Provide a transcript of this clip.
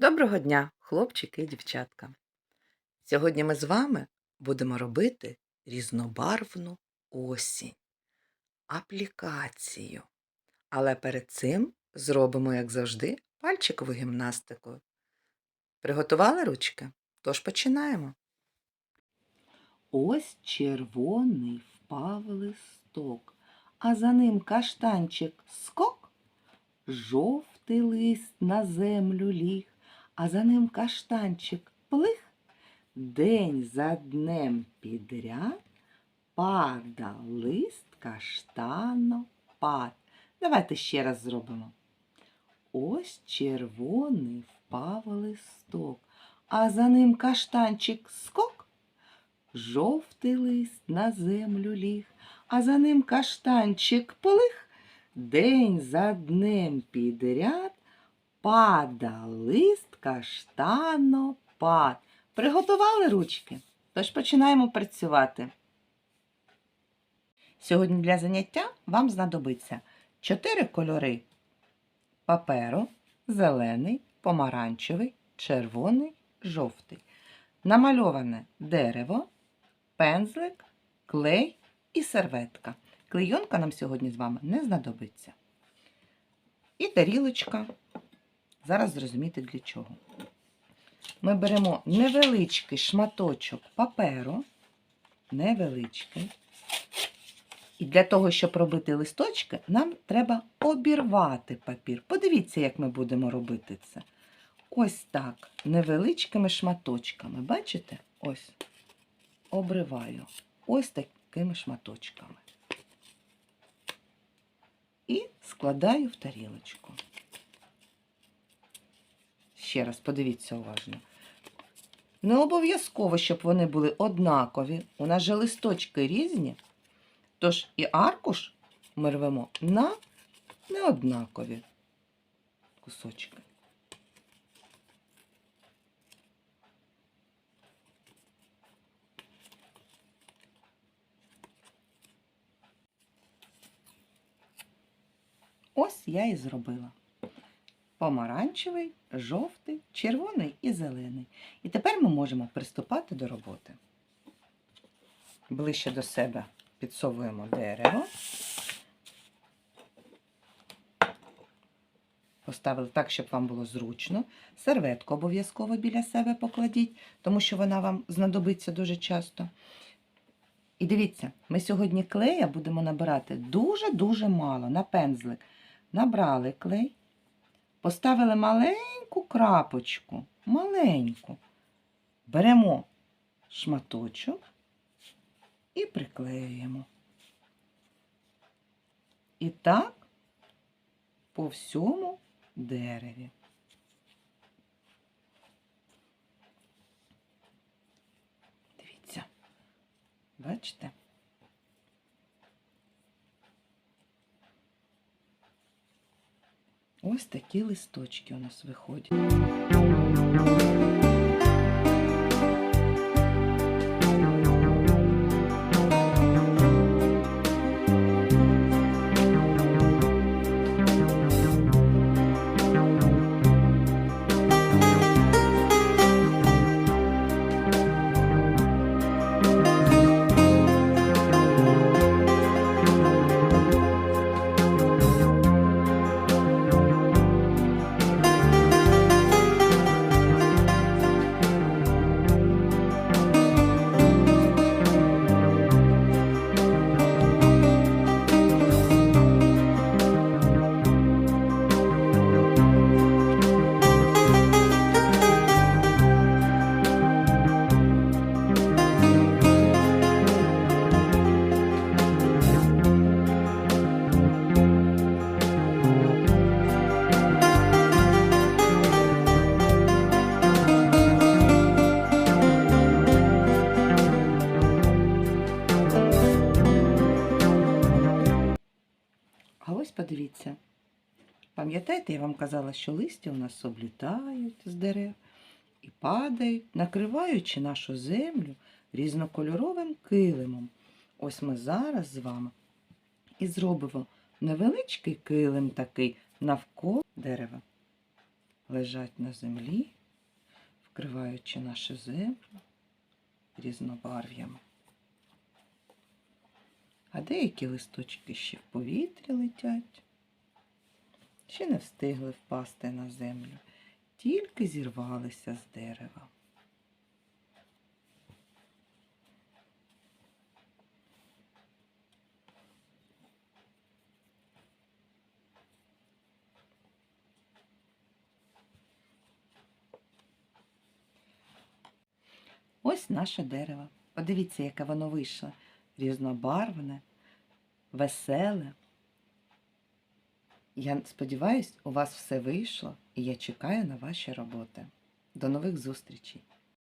Доброго дня, хлопчики і дівчатка! Сьогодні ми з вами будемо робити різнобарвну осінь, аплікацію. Але перед цим зробимо, як завжди, пальчикову гімнастику. Приготували ручки? Тож починаємо. Ось червоний впав листок, а за ним каштанчик скок, жовтий лист на землю ліг а за ним каштанчик плих. День за днем підряд пада лист каштанопад. Давайте ще раз зробимо. Ось червоний впав листок, а за ним каштанчик скок. Жовтий лист на землю ліг, а за ним каштанчик полих. День за днем підряд пада лист каштанопад. Приготували ручки? Тож починаємо працювати. Сьогодні для заняття вам знадобиться 4 кольори паперу, зелений, помаранчевий, червоний, жовтий. Намальоване дерево, пензлик, клей і серветка. Клейонка нам сьогодні з вами не знадобиться. І тарілочка Зараз зрозуміти для чого. Ми беремо невеличкий шматочок паперу, невеличкий. І для того, щоб робити листочки, нам треба обірвати папір. Подивіться, як ми будемо робити це. Ось так, невеличкими шматочками. Бачите? Ось. Обриваю. Ось такими шматочками. І складаю в тарілочку. Ще раз подивіться уважно. Не обов'язково, щоб вони були однакові. У нас же листочки різні. Тож і аркуш ми рвемо на неоднакові кусочки. Ось я і зробила помаранчевий, жовтий, червоний і зелений. І тепер ми можемо приступати до роботи. Ближче до себе підсовуємо дерево. Поставили так, щоб вам було зручно. Серветку обов'язково біля себе покладіть, тому що вона вам знадобиться дуже часто. І дивіться, ми сьогодні клея будемо набирати дуже-дуже мало на пензлик. Набрали клей, Поставили маленьку крапочку, маленьку. Беремо шматочок і приклеюємо. І так по всьому дереві. Дивіться, бачите? Ось такі листочки у нас виходять. Ось подивіться. Пам'ятаєте, я вам казала, що листя у нас облітають з дерев і падають, накриваючи нашу землю різнокольоровим килимом. Ось ми зараз з вами і зробимо невеличкий килим такий навколо дерева. лежать на землі, вкриваючи нашу землю різнобарв'ям. А деякі листочки ще в повітрі летять, ще не встигли впасти на землю, тільки зірвалися з дерева. Ось наше дерево. Подивіться, яке воно вийшло. Різнобарвне, веселе. Я сподіваюся, у вас все вийшло, і я чекаю на ваші роботи. До нових зустрічей!